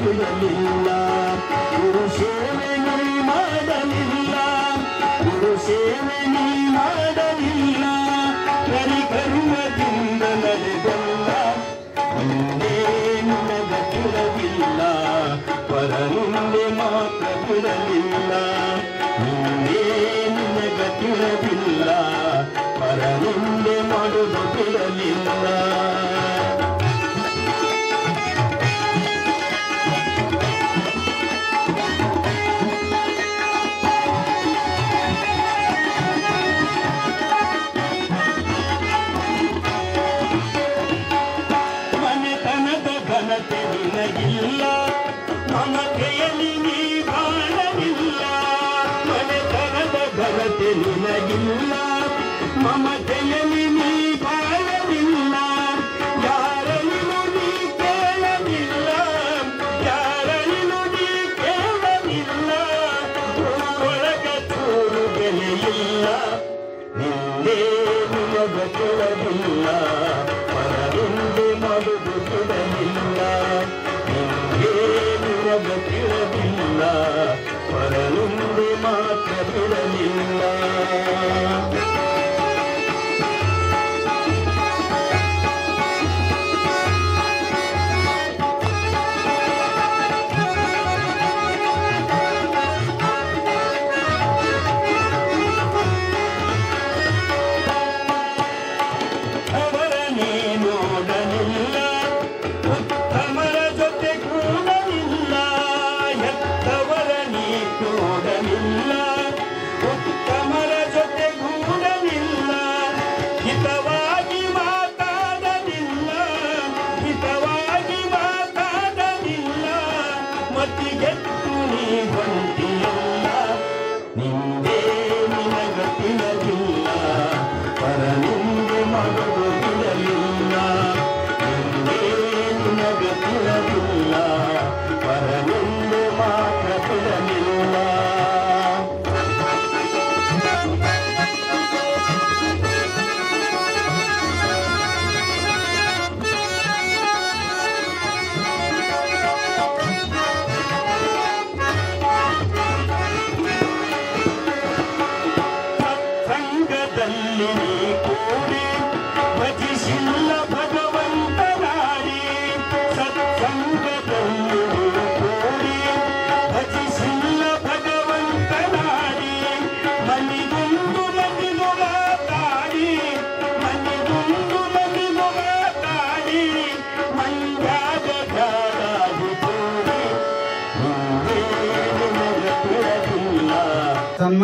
ಬಿಡಲಿಲ್ಲ ಗುರು ಸೇವೆ ನೀ ಮಾಡಲಿಲ್ಲ ಗುರು ಸೇವೆ ನೀ ಮಾಡಲಿಲ್ಲ ಬರಿ ಗರ್ವದಿಂದ ನಡೆದಲ್ಲ ಮುಂದೆ ನಿನಗ ತಿಳಲಿಲ್ಲ ಮಾತ್ರ ಬಿಡಲಿಲ್ಲ ಮುಂದೆ ತಿಳಲಿಲ್ಲ ಪರನಿಂದೆ ಮಾಡುವುದು ಬಿಡಲಿಲ್ಲ. ಮನೆತನದ ಘನತೆ ನಿನಗಿಲ್ಲ. ಮಮತೆಯಲ್ಲಿ ನೀ ನಿನಗಿಲ್ಲ ಮಮತೆಯಲ್ಲಿ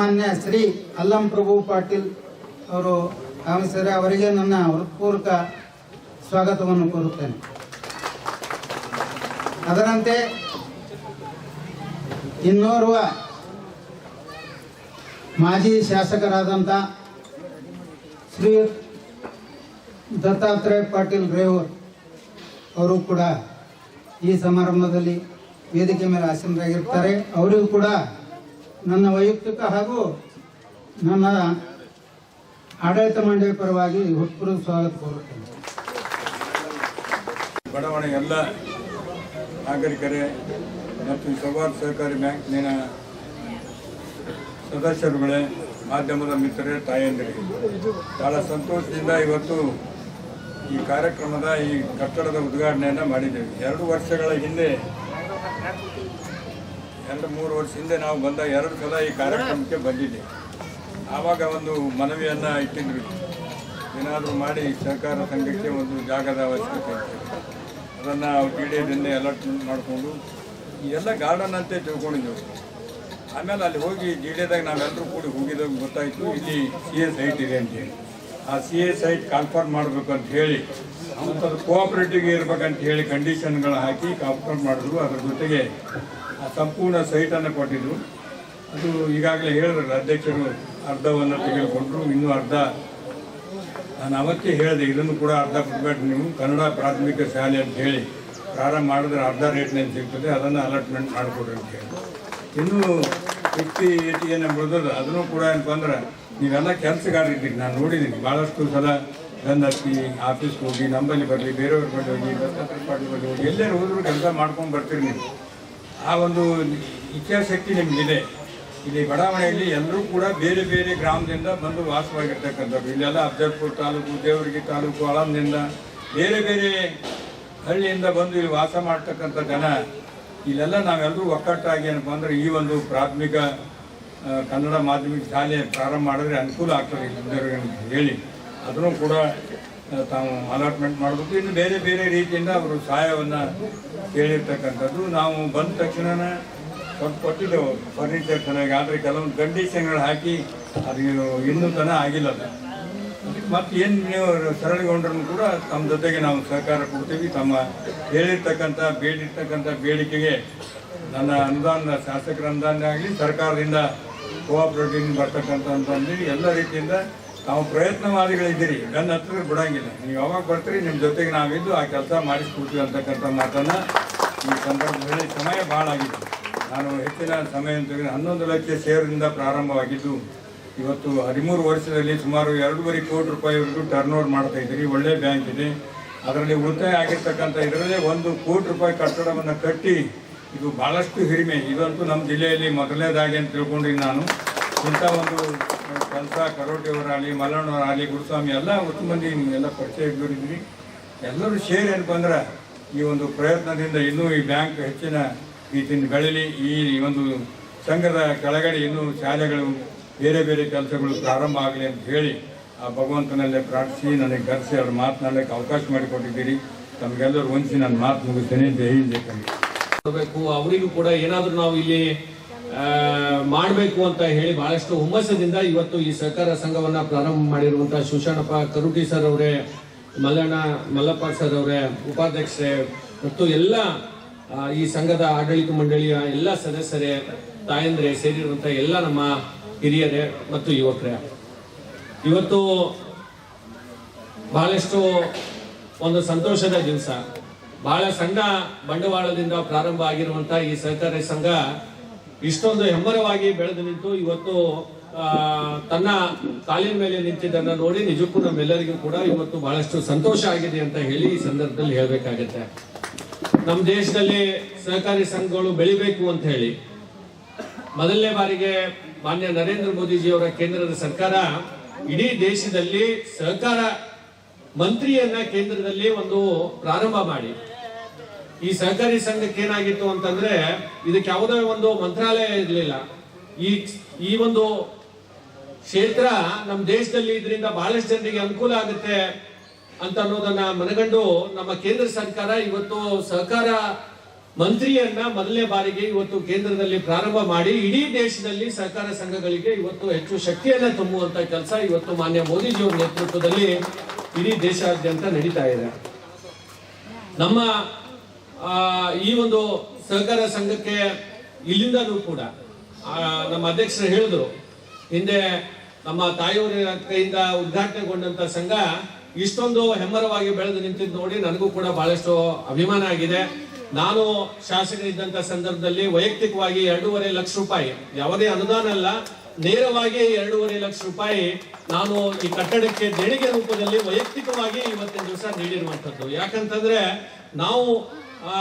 ಸನ್ಮಾನ್ಯ ಶ್ರೀ ಅಲ್ಲಂ ಪ್ರಭು ಪಾಟೀಲ್ ಅವರು ಆಗಮಿಸಿದರೆ ಅವರಿಗೆ ನನ್ನ ಹೃತ್ಪೂರ್ವಕ ಸ್ವಾಗತವನ್ನು ಕೋರುತ್ತೇನೆ. ಅದರಂತೆ ಇನ್ನೋರ್ವ ಮಾಜಿ ಶಾಸಕರಾದಂಥ ಶ್ರೀ ದತ್ತಾತ್ರೇಯ ಪಾಟೀಲ್ ರೇವೂರ್ ಅವರು ಕೂಡ ಈ ಸಮಾರಂಭದಲ್ಲಿ ವೇದಿಕೆ ಮೇಲೆ ಆಸೀನರಾಗಿರ್ತಾರೆ. ಅವರಿಗೂ ಕೂಡ ನನ್ನ ವೈಯಕ್ತಿಕ ಹಾಗೂ ನನ್ನ ಆಡಳಿತ ಮಂಡಳಿ ಪರವಾಗಿ ಹುಟ್ಟು ಸ್ವಾಗತ ಕೋರುತ್ತೇನೆ. ಬಡಾವಣೆ ಎಲ್ಲ ನಾಗರಿಕರೇ ಮತ್ತು ಸವಾರ್ ಸಹಕಾರಿ ಬ್ಯಾಂಕ್ನಿನ ಸದಸ್ಯರುಗಳೇ, ಮಾಧ್ಯಮದ ಮಿತ್ರರೇ, ತಾಯಂದಿರಿ, ಬಹಳ ಸಂತೋಷದಿಂದ ಇವತ್ತು ಈ ಕಾರ್ಯಕ್ರಮದ ಈ ಕಟ್ಟಡದ ಉದ್ಘಾಟನೆಯನ್ನು ಮಾಡಿದ್ದೇವೆ. ಎರಡು ವರ್ಷಗಳ ಹಿಂದೆ ಎರಡು ಮೂರು ವರ್ಷ ಹಿಂದೆ ನಾವು ಬಂದ ಎರಡು ಸಲ ಈ ಕಾರ್ಯಕ್ರಮಕ್ಕೆ ಬಂದಿದ್ದೇವೆ ಆವಾಗ ಒಂದು ಮನವಿಯನ್ನು ಇಟ್ಟಿದ್ರು. ಏನಾದರೂ ಮಾಡಿ ಸರ್ಕಾರ ಸಂಘಕ್ಕೆ ಒಂದು ಜಾಗದ ಅವಶ್ಯಕತೆ ಅದನ್ನು ಅದನ್ನು ಟಿ ಡಿ ಎದಿಂದ ಅಲರ್ಟ್ಮೆಂಟ್ ಮಾಡಿಕೊಂಡು ಎಲ್ಲ ಗಾರ್ಡನ್ ಅಂತ ತಿಳ್ಕೊಂಡಿದ್ದೆವು. ಆಮೇಲೆ ಅಲ್ಲಿ ಹೋಗಿ ಜಿ ಡಿದಾಗ ನಾವೆಲ್ಲರೂ ಕೂಡಿ ಹೋಗಿದಾಗ ಗೊತ್ತಾಯಿತು. ಇಲ್ಲಿ ಸಿ ಎ ಸೈಟ್ ಇದೆ ಅಂತೇಳಿ ಆ ಸಿ ಎ ಸೈಟ್ ಕನ್ಫರ್ಮ್ ಮಾಡಬೇಕು ಅಂತ ಹೇಳಿ, ಅಂಥದ್ದು ಅದು ಕೋಆಪರೇಟಿವ್ ಇರ್ಬೇಕಂತ ಹೇಳಿ ಕಂಡೀಷನ್ಗಳು ಹಾಕಿ ಕಾನ್ಫರ್ಮ್ ಮಾಡಿದ್ರು. ಅದ್ರ ಜೊತೆಗೆ ಸಂಪೂರ್ಣ ಸೈಟನ್ನು ಕೊಟ್ಟಿದ್ರು. ಅದು ಈಗಾಗಲೇ ಹೇಳಿದ್ರು ಅಧ್ಯಕ್ಷರು ಅರ್ಧವನ್ನು ತೆಗೆದುಕೊಂಡ್ರು, ಇನ್ನೂ ಅರ್ಧ ನಾನು ಅವತ್ತೇ ಹೇಳಿದೆ, ಇದನ್ನು ಕೂಡ ಅರ್ಧ ಕೊಡಬೇಕು ನೀವು. ಕನ್ನಡ ಪ್ರಾಥಮಿಕ ಶಾಲೆ ಅಂತ ಹೇಳಿ ಪ್ರಾರಂಭ ಮಾಡಿದ್ರೆ ಅರ್ಧ ರೇಟ್ನಲ್ಲಿ ಸಿಗ್ತದೆ, ಅದನ್ನು ಅಲಾಟ್ಮೆಂಟ್ ಮಾಡಿಕೊಡ್ರಿ ಅಂತ ಹೇಳಿ. ಇನ್ನೂ ಫಿಫ್ಟಿ ಏಯ್ಟಿ ಏನು ಬಿಡೋದು ಅದನ್ನು ಕೂಡ ಏನಪ್ಪ ಅಂದ್ರೆ, ನೀವೆಲ್ಲ ಕೆಲಸಗಾರರಿದ್ದೀರಿ, ನಾನು ನೋಡಿದ್ದೀನಿ. ಭಾಳಷ್ಟು ಸಲ ಗಂಧ ಹತ್ತಿ ಆಫೀಸ್ಗೆ ಹೋಗಿ ನಂಬಲ್ಲಿ ಬರಲಿ, ಬೇರೆಯವ್ರ ಬಳಿ ಹೋಗಿ, ದತ್ತಾತ್ರೇಯ ಪಾಟಿ ಬಳಿ ಹೋಗಿ, ಎಲ್ಲರೂ ಹೋದ್ರು ಕೆಲಸ ಮಾಡ್ಕೊಂಡು ಬರ್ತೀರಿ ನೀವು. ಆ ಒಂದು ಇಚ್ಛಾಶಕ್ತಿ ನಿಮಗಿದೆ. ಇಲ್ಲಿ ಬಡಾವಣೆಯಲ್ಲಿ ಎಲ್ಲರೂ ಕೂಡ ಬೇರೆ ಬೇರೆ ಗ್ರಾಮದಿಂದ ಬಂದು ವಾಸವಾಗಿರ್ತಕ್ಕಂಥವ್ರು. ಇಲ್ಲೆಲ್ಲ ಅಫ್ಜಲ್ಪುರ ತಾಲೂಕು, ದೇವರಿಗೆ ತಾಲೂಕು ಆಳಂದಿಂದ ಬೇರೆ ಬೇರೆ ಹಳ್ಳಿಯಿಂದ ಬಂದು ಇಲ್ಲಿ ವಾಸ ಮಾಡ್ತಕ್ಕಂಥ ಜನ. ಇಲ್ಲೆಲ್ಲ ನಾವೆಲ್ಲರೂ ಒಕ್ಕಟ್ಟಾಗಿ ಏನಪ್ಪ ಅಂದರೆ ಈ ಒಂದು ಪ್ರಾಥಮಿಕ ಕನ್ನಡ ಮಾಧ್ಯಮಿಕ ಶಾಲೆ ಪ್ರಾರಂಭ ಮಾಡಿದ್ರೆ ಅನುಕೂಲ ಆಗ್ತದೆ. ಅಂತ ಹೇಳಿ. ಅದನ್ನು ಕೂಡ ತಾವು ಅಲಾಟ್ಮೆಂಟ್ ಮಾಡಬೇಕು. ಇನ್ನು ಬೇರೆ ಬೇರೆ ರೀತಿಯಿಂದ ಅವರು ಸಹಾಯವನ್ನು ಕೇಳಿರ್ತಕ್ಕಂಥದ್ದು. ನಾವು ಬಂದ ತಕ್ಷಣ ಸ್ವಲ್ಪ ಕೊಟ್ಟಿದ್ದೆವು. ಫರ್ನಿಚರ್ ಚೆನ್ನಾಗಿ. ಆದರೆ ಕೆಲವೊಂದು ಕಂಡೀಷನ್ಗಳು ಹಾಕಿ ಅದು ಇನ್ನೂ ತನ ಆಗಿಲ್ಲ ಅದು. ಮತ್ತು ಏನು ನೀವು ಸರಳಗೊಂಡ್ರೂ ಕೂಡ ತಮ್ಮ ಜೊತೆಗೆ ನಾವು ಸಹಕಾರ ಕೊಡ್ತೀವಿ. ತಮ್ಮ ಹೇಳಿರ್ತಕ್ಕಂಥ, ಬೇಡಿರ್ತಕ್ಕಂಥ ಬೇಡಿಕೆಗೆ ನನ್ನ ಅನುದಾನ ಶಾಸಕರ ಅನುದಾನ ಆಗಲಿ, ಸರ್ಕಾರದಿಂದ ಕೋಆಪ್ರೇಟಿವ್ ಬರ್ತಕ್ಕಂಥ ಅಂತಂದು ಎಲ್ಲ ರೀತಿಯಿಂದ ನಾವು ಪ್ರಯತ್ನವಾದಿಗಳಿದ್ದೀರಿ. ಗನ್ ಹತ್ತಿರ ಬಿಡೋಂಗಿಲ್ಲ. ನೀವು ಯಾವಾಗ ಬರ್ತೀರಿ, ನಿಮ್ಮ ಜೊತೆಗೆ ನಾವಿದ್ದು ಆ ಕೆಲಸ ಮಾಡಿಸ್ಕೊಡ್ತೀವಿ ಅಂತಕ್ಕಂಥ ಮಾತನ್ನು ಈ ಸಂದರ್ಭದಲ್ಲಿ ಸಮಯ ಭಾಳ ಆಗಿತ್ತು ನಾನು ಹೆಚ್ಚಿನ ಸಮಯ ಹನ್ನೊಂದು ಲಕ್ಷ ಶೇರಿಂದ ಪ್ರಾರಂಭವಾಗಿದ್ದು, ಇವತ್ತು ಹದಿಮೂರು ವರ್ಷದಲ್ಲಿ ಸುಮಾರು ಎರಡೂವರೆ ಕೋಟಿ ರೂಪಾಯಿವರೆಗೂ ಟರ್ನ್ ಓವರ್ ಮಾಡ್ತಾ ಇದ್ದೀರಿ. ಒಳ್ಳೆ ಬ್ಯಾಂಕ್ ಇದೆ. ಅದರಲ್ಲಿ ಉಳಿತಾಯ ಆಗಿರ್ತಕ್ಕಂಥ ಇದರಲ್ಲೇ ಒಂದು ಕೋಟಿ ರೂಪಾಯಿ ಕಟ್ಟಡವನ್ನು ಕಟ್ಟಿ, ಇದು ಭಾಳಷ್ಟು ಹಿರಿಮೆ. ಇದಂತೂ ನಮ್ಮ ಜಿಲ್ಲೆಯಲ್ಲಿ ಮೊದಲನೇದಾಗಿ ಅಂತ ತಿಳ್ಕೊಂಡಿದ್ದೀನಿ ನಾನು. ಇಂಥ ಒಂದು ಕೆಲಸ ಕರೋಟಿಯವರಾಗಲಿ ಮಲ್ಲಣ್ಣವರಾಗಲಿ ಗುರುಸ್ವಾಮಿ ಎಲ್ಲ ಒಟ್ಟು ಮಂದಿ ಎಲ್ಲ ಪರಿಚಯ ಇದ್ದವರಿದ್ರಿ ಎಲ್ಲರೂ ಶೇರ್ ಏನಪ್ಪ ಅಂದ್ರೆ ಈ ಒಂದು ಪ್ರಯತ್ನದಿಂದ ಇನ್ನೂ ಈ ಬ್ಯಾಂಕ್ ಹೆಚ್ಚಿನ ರೀತಿಯಿಂದ ಬೆಳೀಲಿ. ಈ ಒಂದು ಸಂಘದ ಕೆಳಗಡೆ ಇನ್ನೂ ಶಾಲೆಗಳು ಬೇರೆ ಬೇರೆ ಕೆಲಸಗಳು ಪ್ರಾರಂಭ ಆಗಲಿ ಅಂತ ಹೇಳಿ ಆ ಭಗವಂತನಲ್ಲೇ ಪ್ರಾರ್ಥಿಸಿ, ನನಗೆ ಕರೆಸಿ, ಅವ್ರ ಮಾತನಾಡಲಿಕ್ಕೆ ಅವಕಾಶ ಮಾಡಿಕೊಟ್ಟಿದ್ದೀರಿ. ತಮಗೆಲ್ಲರೂ ಹೊಂದಿಸಿ ನನ್ನ ಮಾತು ಮುಗಿಸ್ತೇನೆ. ದೇಹಿ ಬೇಕು ಅವರಿಗೂ ಕೂಡ ಏನಾದರೂ ನಾವು ಇಲ್ಲಿ ಮಾಡಬೇಕು ಅಂತ ಹೇಳಿ ಬಹಳಷ್ಟು ಹುಮ್ಮಸ್ಸದಿಂದ ಇವತ್ತು ಈ ಸಹಕಾರ ಸಂಘವನ್ನ ಪ್ರಾರಂಭ ಮಾಡಿರುವಂತಹ ಶಿವಶರಣಪ್ಪ ಕರುಟಿ ಸರ್ ಅವರೇ, ಮಲ್ಲಣ್ಣ ಮಲ್ಲಪ್ಪ ಸರ್ ಅವರೇ, ಉಪಾಧ್ಯಕ್ಷರೇ ಮತ್ತು ಎಲ್ಲ ಈ ಸಂಘದ ಆಡಳಿತ ಮಂಡಳಿಯ ಎಲ್ಲ ಸದಸ್ಯರೇ, ತಾಯಂದ್ರೆ ಸೇರಿರುವಂತಹ ಎಲ್ಲ ನಮ್ಮ ಹಿರಿಯರೇ ಮತ್ತು ಯುವಕರೇ. ಇವತ್ತು ಬಹಳಷ್ಟು ಒಂದು ಸಂತೋಷದ ದಿವಸ. ಬಹಳ ಸಣ್ಣ ಬಂಡವಾಳದಿಂದ ಪ್ರಾರಂಭ ಆಗಿರುವಂತಹ ಈ ಸಹಕಾರಿ ಸಂಘ ಇಷ್ಟೊಂದು ಹೆಮ್ಮರವಾಗಿ ಬೆಳೆದು ನಿಂತು ಇವತ್ತು ತನ್ನ ಕಾಲಿನ ಮೇಲೆ ನಿಂತಿದ್ದನ್ನ ನೋಡಿ ನಿಜಕ್ಕೂ ನಮ್ಮೆಲ್ಲರಿಗೂ ಕೂಡ ಇವತ್ತು ಬಹಳಷ್ಟು ಸಂತೋಷ ಆಗಿದೆ ಅಂತ ಹೇಳಿ ಈ ಸಂದರ್ಭದಲ್ಲಿ ಹೇಳಬೇಕಾಗತ್ತೆ. ನಮ್ಮ ದೇಶದಲ್ಲಿ ಸಹಕಾರಿ ಸಂಘಗಳು ಬೆಳಿಬೇಕು ಅಂತ ಹೇಳಿ, ಮೊದಲನೇ ಬಾರಿಗೆ ಮಾನ್ಯ ನರೇಂದ್ರ ಮೋದಿಜಿಯವರ ಕೇಂದ್ರದ ಸರ್ಕಾರ ಇಡೀ ದೇಶದಲ್ಲಿ ಸಹಕಾರ ಮಂತ್ರಿಯನ್ನ ಕೇಂದ್ರದಲ್ಲಿ ಒಂದು ಪ್ರಾರಂಭ ಮಾಡಿ. ಈ ಸಹಕಾರಿ ಸಂಘಕ್ಕೆ ಏನಾಗಿತ್ತು ಅಂತಂದ್ರೆ ಇದಕ್ಕೆ ಯಾವುದೇ ಒಂದು ಮಂತ್ರಾಲಯ ಇರಲಿಲ್ಲ. ಈ ಈ ಒಂದು ಕ್ಷೇತ್ರ ನಮ್ಮ ದೇಶದಲ್ಲಿ ಇದರಿಂದ ಬಹಳಷ್ಟು ಜನರಿಗೆ ಅನುಕೂಲ ಆಗುತ್ತೆ ಅಂತ ಅನ್ನೋದನ್ನ ಮನಗಂಡು ನಮ್ಮ ಕೇಂದ್ರ ಸರ್ಕಾರ ಇವತ್ತು ಸಹಕಾರ ಮಂತ್ರಿಯನ್ನ ಮೊದಲನೇ ಬಾರಿಗೆ ಇವತ್ತು ಕೇಂದ್ರದಲ್ಲಿ ಪ್ರಾರಂಭ ಮಾಡಿ ಇಡೀ ದೇಶದಲ್ಲಿ ಸಹಕಾರ ಸಂಘಗಳಿಗೆ ಇವತ್ತು ಹೆಚ್ಚು ಶಕ್ತಿಯನ್ನ ತುಂಬುವಂತ ಕೆಲಸ ಇವತ್ತು ಮಾನ್ಯ ಮೋದಿಜಿಯವರ ನೇತೃತ್ವದಲ್ಲಿ ಇಡೀ ದೇಶಾದ್ಯಂತ ನಡೀತಾ ಇದೆ. ನಮ್ಮ ಈ ಒಂದು ಸಹಕಾರ ಸಂಘಕ್ಕೆ ಇಲ್ಲಿಂದಲೂ ಕೂಡ ನಮ್ಮ ಅಧ್ಯಕ್ಷರು ಹೇಳಿದ್ರು, ಹಿಂದೆ ನಮ್ಮ ತಾಯಿಯವರ ಕೈಯಿಂದ ಉದ್ಘಾಟನೆಗೊಂಡಂತ ಸಂಘ ಇಷ್ಟೊಂದು ಹೆಮ್ಮರವಾಗಿ ಬೆಳೆದು ನಿಂತಿದ್ದು ನೋಡಿ ನನಗೂ ಕೂಡ ಬಹಳಷ್ಟು ಅಭಿಮಾನ ಆಗಿದೆ. ನಾನು ಶಾಸಕನಿದ್ದಂತ ಸಂದರ್ಭದಲ್ಲಿ ವೈಯಕ್ತಿಕವಾಗಿ ಎರಡೂವರೆ ಲಕ್ಷ ರೂಪಾಯಿ, ಯಾವುದೇ ಅನುದಾನ ಅಲ್ಲ, ನೇರವಾಗಿ ಎರಡೂವರೆ ಲಕ್ಷ ರೂಪಾಯಿ ನಾನು ಈ ಕಟ್ಟಡಕ್ಕೆ ದೇಣಿಗೆ ರೂಪದಲ್ಲಿ ವೈಯಕ್ತಿಕವಾಗಿ ಇವತ್ತಿನ ದಿವಸ ನೀಡಿರುವಂತದ್ದು ಯಾಕಂತಂದ್ರೆ ನಾವು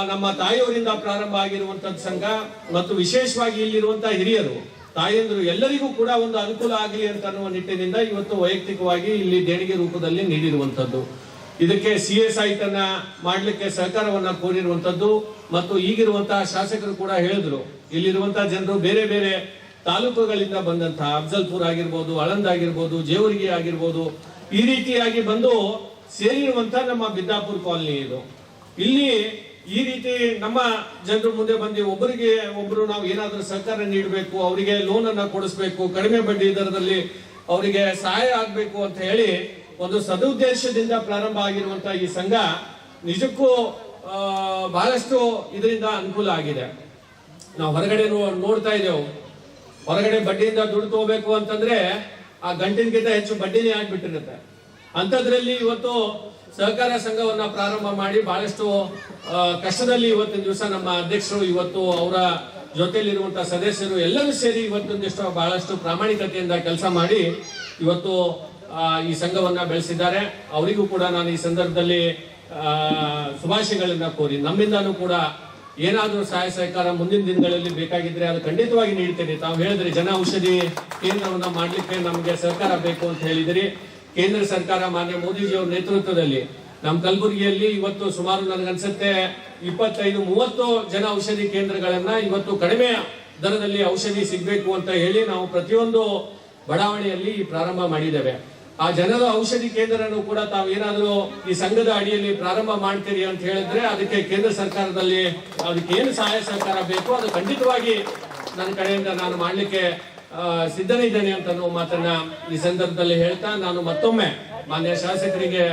ನಮ್ಮ ತಾಯಿಯವರಿಂದ ಪ್ರಾರಂಭ ಆಗಿರುವಂತದ್ದು ಸಂಘ ಮತ್ತು ವಿಶೇಷವಾಗಿ ಇಲ್ಲಿರುವಂತಹ ಹಿರಿಯರು, ತಾಯಂದ್ರು ಎಲ್ಲರಿಗೂ ಕೂಡ ಒಂದು ಅನುಕೂಲ ಆಗಲಿ ಅಂತ ಅನ್ನುವ ನಿಟ್ಟಿನಿಂದ ಇವತ್ತು ವೈಯಕ್ತಿಕವಾಗಿ ಇಲ್ಲಿ ದೇಣಿಗೆ ರೂಪದಲ್ಲಿ ನೀಡಿರುವಂತದ್ದು ಇದಕ್ಕೆ ಸಿ ಎಸ್ ಐ ತನ್ನ ಮಾಡಲಿಕ್ಕೆ ಸಹಕಾರವನ್ನ ಕೋರಿರುವಂಥದ್ದು ಮತ್ತು ಈಗಿರುವಂತಹ ಶಾಸಕರು ಕೂಡ ಹೇಳಿದ್ರು. ಇಲ್ಲಿರುವಂತಹ ಜನರು ಬೇರೆ ಬೇರೆ ತಾಲೂಕುಗಳಿಂದ ಬಂದಂತಹ ಅಫ್ಜಲ್ಪುರ್ ಆಗಿರ್ಬೋದು ಆಳಂದ್ ಆಗಿರ್ಬೋದು, ಜೇವರ್ಗಿ ಆಗಿರ್ಬೋದು, ಈ ರೀತಿಯಾಗಿ ಬಂದು ಸೇರಿರುವಂತಹ ನಮ್ಮ ಬಿದ್ದಾಪುರ್ ಕಾಲನಿ ಇದು. ಇಲ್ಲಿ ಈ ರೀತಿ ನಮ್ಮ ಜನರ ಮುಂದೆ ಬಂದು ಒಬ್ಬರಿಗೆ ಒಬ್ಬರು ನಾವು ಏನಾದರೂ ಸಹಕಾರ ನೀಡಬೇಕು, ಅವರಿಗೆ ಲೋನ್ ಅನ್ನ ಕೊಡಿಸ್ಬೇಕು, ಕಡಿಮೆ ಬಡ್ಡಿ ದರದಲ್ಲಿ ಅವರಿಗೆ ಸಹಾಯ ಆಗಬೇಕು ಅಂತ ಹೇಳಿ ಒಂದು ಸದುದ್ದೇಶದಿಂದ ಪ್ರಾರಂಭ ಆಗಿರುವಂತಹ ಈ ಸಂಘ ನಿಜಕ್ಕೂ ಬಹಳಷ್ಟು ಇದರಿಂದ ಅನುಕೂಲ ಆಗಿದೆ. ನಾವು ಹೊರಗಡೆ ನೋಡ್ತಾ ಇದ್ದೇವೆ. ಹೊರಗಡೆ ಬಡ್ಡಿಯಿಂದ ದುಡ್ಡು ತಗೋಬೇಕು ಅಂತಂದ್ರೆ ಆ ಗಂಟಿನಗಿಂತ ಹೆಚ್ಚು ಬಡ್ಡಿನೇ ಆಗ್ಬಿಟ್ಟಿರುತ್ತೆ. ಅಂಥದ್ರಲ್ಲಿ ಇವತ್ತು ಸಹಕಾರ ಸಂಘವನ್ನ ಪ್ರಾರಂಭ ಮಾಡಿ ಬಹಳಷ್ಟು ಕಷ್ಟದಲ್ಲಿ ಇವತ್ತಿನ ದಿವಸ ನಮ್ಮ ಅಧ್ಯಕ್ಷರು, ಇವತ್ತು ಅವರ ಜೊತೆಯಲ್ಲಿರುವಂತಹ ಸದಸ್ಯರು ಎಲ್ಲರೂ ಸೇರಿ ಇವತ್ತೊಂದಿಷ್ಟು ಬಹಳಷ್ಟು ಪ್ರಾಮಾಣಿಕತೆಯಿಂದ ಕೆಲಸ ಮಾಡಿ ಇವತ್ತು ಈ ಸಂಘವನ್ನ ಬೆಳೆಸಿದ್ದಾರೆ. ಅವರಿಗೂ ಕೂಡ ನಾನು ಈ ಸಂದರ್ಭದಲ್ಲಿ ಶುಭಾಶಯಗಳನ್ನ ಕೋರಿ, ನಮ್ಮಿಂದಾನು ಕೂಡ ಏನಾದರೂ ಸಹಾಯ ಸಹಕಾರ ಮುಂದಿನ ದಿನಗಳಲ್ಲಿ ಬೇಕಾಗಿದ್ರೆ ಅದು ಖಂಡಿತವಾಗಿ ನೀಡ್ತೇನೆ. ತಾವು ಹೇಳಿದ್ರಿ ಜನ ಔಷಧಿ ಕೇಂದ್ರವನ್ನ ಮಾಡ್ಲಿಕ್ಕೆ ನಮಗೆ ಸಹಕಾರ ಬೇಕು ಅಂತ ಹೇಳಿದಿರಿ. ಕೇಂದ್ರ ಸರ್ಕಾರ ಮಾನ್ಯ ಮೋದಿಜಿಯವರ ನೇತೃತ್ವದಲ್ಲಿ ನಮ್ಮ ಕಲಬುರಗಿಯಲ್ಲಿ ಇವತ್ತು ಸುಮಾರು ನನಗನ್ಸುತ್ತೆ ಇಪ್ಪತ್ತೈದು, ಮೂವತ್ತು ಜನ ಔಷಧಿ ಕೇಂದ್ರಗಳನ್ನ ಇವತ್ತು ಕಡಿಮೆ ದರದಲ್ಲಿ ಔಷಧಿ ಸಿಗಬೇಕು ಅಂತ ಹೇಳಿ ನಾವು ಪ್ರತಿಯೊಂದು ಬಡಾವಣೆಯಲ್ಲಿ ಪ್ರಾರಂಭ ಮಾಡಿದ್ದೇವೆ. ಆ ಜನರ ಔಷಧಿ ಕೇಂದ್ರನೂ ಕೂಡ ತಾವು ಏನಾದರೂ ಈ ಸಂಘದ ಅಡಿಯಲ್ಲಿ ಪ್ರಾರಂಭ ಮಾಡ್ತೀರಿ ಅಂತ ಹೇಳಿದ್ರೆ ಅದಕ್ಕೆ ಕೇಂದ್ರ ಸರ್ಕಾರದಲ್ಲಿ ಅದಕ್ಕೆ ಏನು ಸಹಾಯ ಸಹಕಾರ ಬೇಕು ಅದು ಖಂಡಿತವಾಗಿ ನನ್ನ ಕಡೆಯಿಂದ ನಾನು ಮಾಡ್ಲಿಕ್ಕೆ ಆ, ಸಿದ್ಧನೇ ಇದ್ದೇನೆ ಅಂತ ಅನ್ನೋ ಮಾತನ್ನ ಈ ಸಂದರ್ಭದಲ್ಲಿ ಹೇಳ್ತಾ ನಾನು ಮತ್ತೊಮ್ಮೆ ಮಾನ್ಯ ಶಾಸಕರಿಗೆ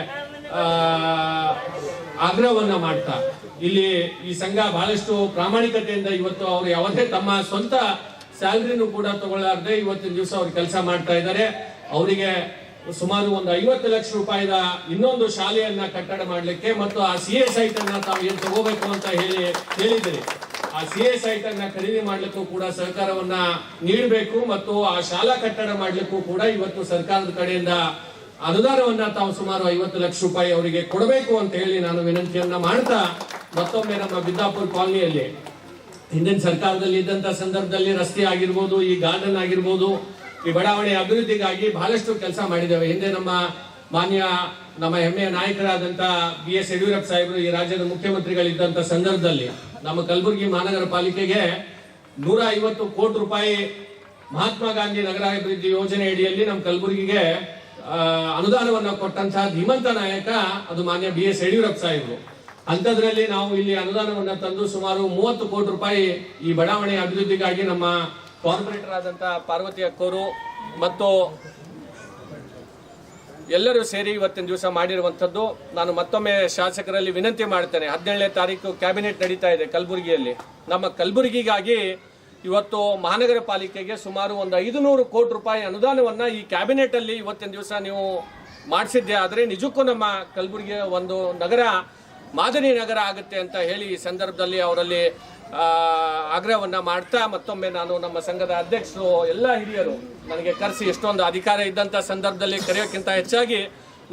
ಆಗ್ರಹವನ್ನ ಮಾಡ್ತಾ. ಇಲ್ಲಿ ಈ ಸಂಘ ಬಹಳಷ್ಟು ಪ್ರಾಮಾಣಿಕತೆಯಿಂದ ಇವತ್ತು ಅವರು ಯಾವುದೇ ತಮ್ಮ ಸ್ವಂತ ಸ್ಯಾಲ್ರಿನೂ ಕೂಡ ತಗೊಳ್ಳಾರ್ದೆ ಇವತ್ತಿನ ದಿವಸ ಅವ್ರು ಕೆಲಸ ಮಾಡ್ತಾ ಇದ್ದಾರೆ. ಅವರಿಗೆ ಸುಮಾರು ಒಂದು ಐವತ್ತು ಲಕ್ಷ ರೂಪಾಯಿದ ಇನ್ನೊಂದು ಶಾಲೆಯನ್ನ ಕಟ್ಟಡ ಮಾಡಲಿಕ್ಕೆ ಮತ್ತು ಆ ಸಿ ಎಸ್ ಐಟ್ ತಾವು ಏನ್ ತಗೋಬೇಕು ಅಂತ ಹೇಳಿ ಹೇಳಿದ್ರಿ ಆ ಸಿ ಎಸ್ ಅನ್ನ ಖರೀದಿ ಮಾಡಲಿಕ್ಕೂ ಕೂಡ ಸಹಕಾರವನ್ನ ನೀಡಬೇಕು ಮತ್ತು ಆ ಶಾಲಾ ಕಟ್ಟಡ ಮಾಡಲಿಕ್ಕೂ ಕೂಡ ಇವತ್ತು ಸರ್ಕಾರದ ಕಡೆಯಿಂದ ಅನುದಾನವನ್ನ ತಾವು ಸುಮಾರು ಐವತ್ತು ಲಕ್ಷ ರೂಪಾಯಿ ಅವರಿಗೆ ಕೊಡಬೇಕು ಅಂತ ಹೇಳಿ ನಾನು ವಿನಂತಿಯನ್ನ ಮಾಡ್ತಾ ಮತ್ತೊಮ್ಮೆ ನಮ್ಮ ಬಿದ್ದಾಪುರ ಕಾಲನಿಯಲ್ಲಿ ಹಿಂದಿನ ಸರ್ಕಾರದಲ್ಲಿ ಇದ್ದಂತ ಸಂದರ್ಭದಲ್ಲಿ ರಸ್ತೆ ಆಗಿರ್ಬೋದು, ಈ ಗಾರ್ಡನ್ ಆಗಿರ್ಬೋದು, ಈ ಬಡಾವಣೆ ಅಭಿವೃದ್ಧಿಗಾಗಿ ಬಹಳಷ್ಟು ಕೆಲಸ ಮಾಡಿದ್ದೇವೆ. ಹಿಂದೆ ನಮ್ಮ ಮಾನ್ಯ ನಮ್ಮ ಹೆಮ್ಮೆಯ ನಾಯಕರಾದಂತ ಬಿ ಎಸ್ ಯಡಿಯೂರಪ್ಪ ಸಾಹೇಬರು ಈ ರಾಜ್ಯದ ಮುಖ್ಯಮಂತ್ರಿಗಳಿದ್ದಂತ ಸಂದರ್ಭದಲ್ಲಿ ನಮ್ಮ ಕಲಬುರಗಿ ಮಹಾನಗರ ಪಾಲಿಕೆಗೆ ನೂರ ಐವತ್ತು ಕೋಟಿ ರೂಪಾಯಿ ಮಹಾತ್ಮ ಗಾಂಧಿ ನಗರಾಭಿವೃದ್ಧಿ ಯೋಜನೆ ಅಡಿಯಲ್ಲಿ ನಮ್ಮ ಕಲಬುರಗಿಗೆ ಅನುದಾನವನ್ನು ಕೊಟ್ಟಂತಹ ಧೀಮಂತ ನಾಯಕ ಅದು ಮಾನ್ಯ ಬಿ ಎಸ್ ಯಡಿಯೂರಪ್ಪ ಸಾಹೇಬರು. ಅಂಥದ್ರಲ್ಲಿ ನಾವು ಇಲ್ಲಿ ಅನುದಾನವನ್ನು ತಂದು ಸುಮಾರು ಮೂವತ್ತು ಕೋಟಿ ರೂಪಾಯಿ ಈ ಬಡಾವಣೆ ಅಭಿವೃದ್ಧಿಗಾಗಿ ನಮ್ಮ ಕಾರ್ಪೊರೇಟರ್ ಆದಂತಹ ಪಾರ್ವತಿ ಅಕ್ಕೋರು ಮತ್ತು ಎಲ್ಲರೂ ಸೇರಿ ಇವತ್ತಿನ ದಿವಸ ಮಾಡಿರುವಂಥದ್ದು ನಾನು ಮತ್ತೊಮ್ಮೆ ಶಾಸಕರಲ್ಲಿ ವಿನಂತಿ ಮಾಡ್ತೇನೆ. ಹದಿನೇಳನೇ ತಾರೀಕು ಕ್ಯಾಬಿನೆಟ್ ನಡೀತಾ ಇದೆ ಕಲಬುರಗಿಯಲ್ಲಿ. ನಮ್ಮ ಕಲಬುರಗಿಗಾಗಿ ಇವತ್ತು ಮಹಾನಗರ ಪಾಲಿಕೆಗೆ ಸುಮಾರು ಒಂದು ಐದು ನೂರು ಕೋಟಿ ರೂಪಾಯಿ ಅನುದಾನವನ್ನು ಈ ಕ್ಯಾಬಿನೆಟಲ್ಲಿ ಇವತ್ತಿನ ದಿವಸ ನೀವು ಮಾಡಿಸಿದ್ದೆ. ಆದರೆ ನಿಜಕ್ಕೂ ನಮ್ಮ ಕಲಬುರಗಿಯ ಒಂದು ನಗರ ಮಾದರಿ ನಗರ ಆಗುತ್ತೆ ಅಂತ ಹೇಳಿ ಈ ಸಂದರ್ಭದಲ್ಲಿ ಅವರಲ್ಲಿ ಆಗ್ರಹವನ್ನ ಮಾಡ್ತಾ ಮತ್ತೊಮ್ಮೆ ನಾನು ನಮ್ಮ ಸಂಘದ ಅಧ್ಯಕ್ಷರು ಎಲ್ಲ ಹಿರಿಯರು ನನಗೆ ಕರೆಸಿ ಎಷ್ಟೊಂದು ಅಧಿಕಾರ ಇದ್ದಂಥ ಸಂದರ್ಭದಲ್ಲಿ ಕರೆಯೋಕ್ಕಿಂತ ಹೆಚ್ಚಾಗಿ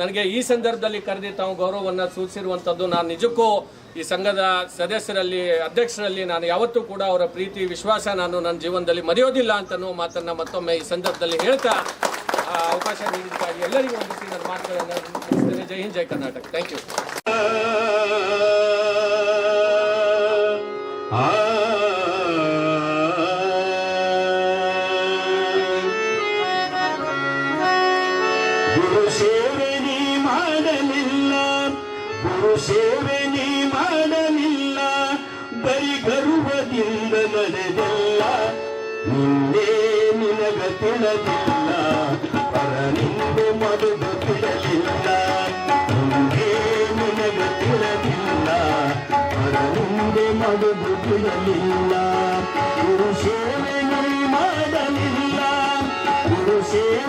ನನಗೆ ಈ ಸಂದರ್ಭದಲ್ಲಿ ಕರೆದಿ ತಾವು ಗೌರವವನ್ನು ಸೂಚಿಸಿರುವಂಥದ್ದು ನಾನು ನಿಜಕ್ಕೂ ಈ ಸಂಘದ ಸದಸ್ಯರಲ್ಲಿ, ಅಧ್ಯಕ್ಷರಲ್ಲಿ ನಾನು ಯಾವತ್ತೂ ಕೂಡ ಅವರ ಪ್ರೀತಿ, ವಿಶ್ವಾಸ ನಾನು ನನ್ನ ಜೀವನದಲ್ಲಿ ಮರೆಯೋದಿಲ್ಲ ಅಂತನೋ ಮಾತನ್ನು ಮತ್ತೊಮ್ಮೆ ಈ ಸಂದರ್ಭದಲ್ಲಿ ಹೇಳ್ತಾ ಅವಕಾಶ ನೀಡಿದ್ದಕ್ಕಾಗಿ ಎಲ್ಲರಿಗೂ ಒಂದು ನನ್ನ ಮಾತುಗಳನ್ನು ಜೈ ಹಿಂದ್, ಜೈ ಕರ್ನಾಟಕ. ಥ್ಯಾಂಕ್ ಯು ಗುರು ಸೇವೆ ನೀ ಮಾಡಲಿಲ್ಲ, ಗುರು ಸೇವೆ ನೀ ಮಾಡಲಿಲ್ಲ ಬರಿ ಗರ್ವದಿಂದ ನಡೆದಿಲ್ಲ ನಿಂದೇ ನಿನಗ ತಿಳಿದಿಲ್ಲ, ಪರನಿಂದು ಮಡುದು ತಿಳಿಲಿಲ್ಲ ನಿಂದೇ ನಿನಗ ತಿಳಿದಿಲ್ಲ. ಪರನಿಂದು ಮಡುದು ತಿಳಿಲಿಲ್ಲ ಗುರು ಸೇವೆ ನೀ ಮಾಡಲಿಲ್ಲ ಗುರು ಸೇವೆ